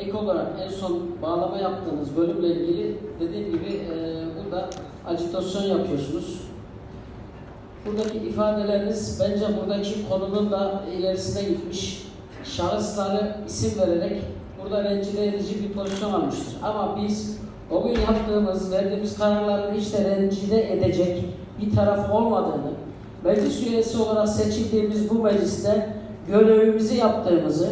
ek olarak en son bağlama yaptığınız bölümle ilgili dediğim gibi e, burada acitasyon yapıyorsunuz. Buradaki ifadeleriniz bence buradaki konunun da ilerisine gitmiş. Şahısları isim vererek burada rencide edici bir pozisyon almıştır. Ama biz o gün yaptığımız, verdiğimiz kararların hiç de rencide edecek bir taraf olmadığını, meclis üyesi olarak seçildiğimiz bu mecliste görevimizi yaptığımızı,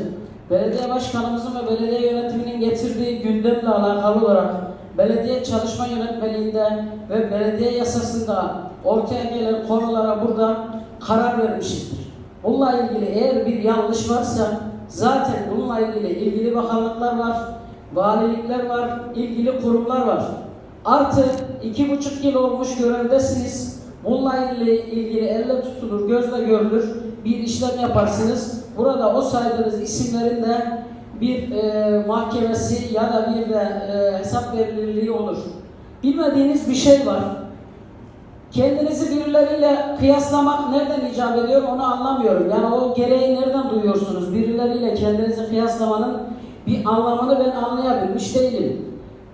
belediye başkanımızın ve belediye yönetiminin getirdiği gündemle alakalı olarak belediye çalışma yönetmeliğinde ve belediye yasasında ortaya gelen konulara burada karar vermişizdir. Bununla ilgili eğer bir yanlış varsa zaten bununla ilgili ilgili bakanlıklar var, valilikler var, ilgili kurumlar var. Artı iki buçuk yıl olmuş görevdesiniz. Bununla ilgili, ilgili elle tutulur, gözle görülür bir işlem yaparsınız. Burada o saydığınız isimlerin de bir e, mahkemesi ya da bir de e, hesap verilirliği olur. Bilmediğiniz bir şey var. Kendinizi birileriyle kıyaslamak nereden icap ediyor onu anlamıyorum. Yani o gereği nereden duyuyorsunuz? Birileriyle kendinizi kıyaslamanın bir anlamını ben anlayabilmiş değilim.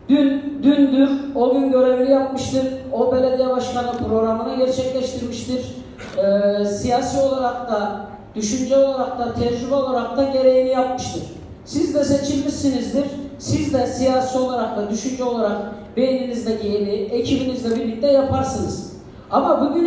Dün, dündür, o gün görevini yapmıştır. O belediye başkanı programını gerçekleştirmiştir. Ee, siyasi olarak da, düşünce olarak da, tecrübe olarak da gereğini yapmıştır. Siz de seçilmişsinizdir. Siz de siyasi olarak da, düşünce olarak beyninizdeki yeni ekibinizle birlikte yaparsınız. Ama bugün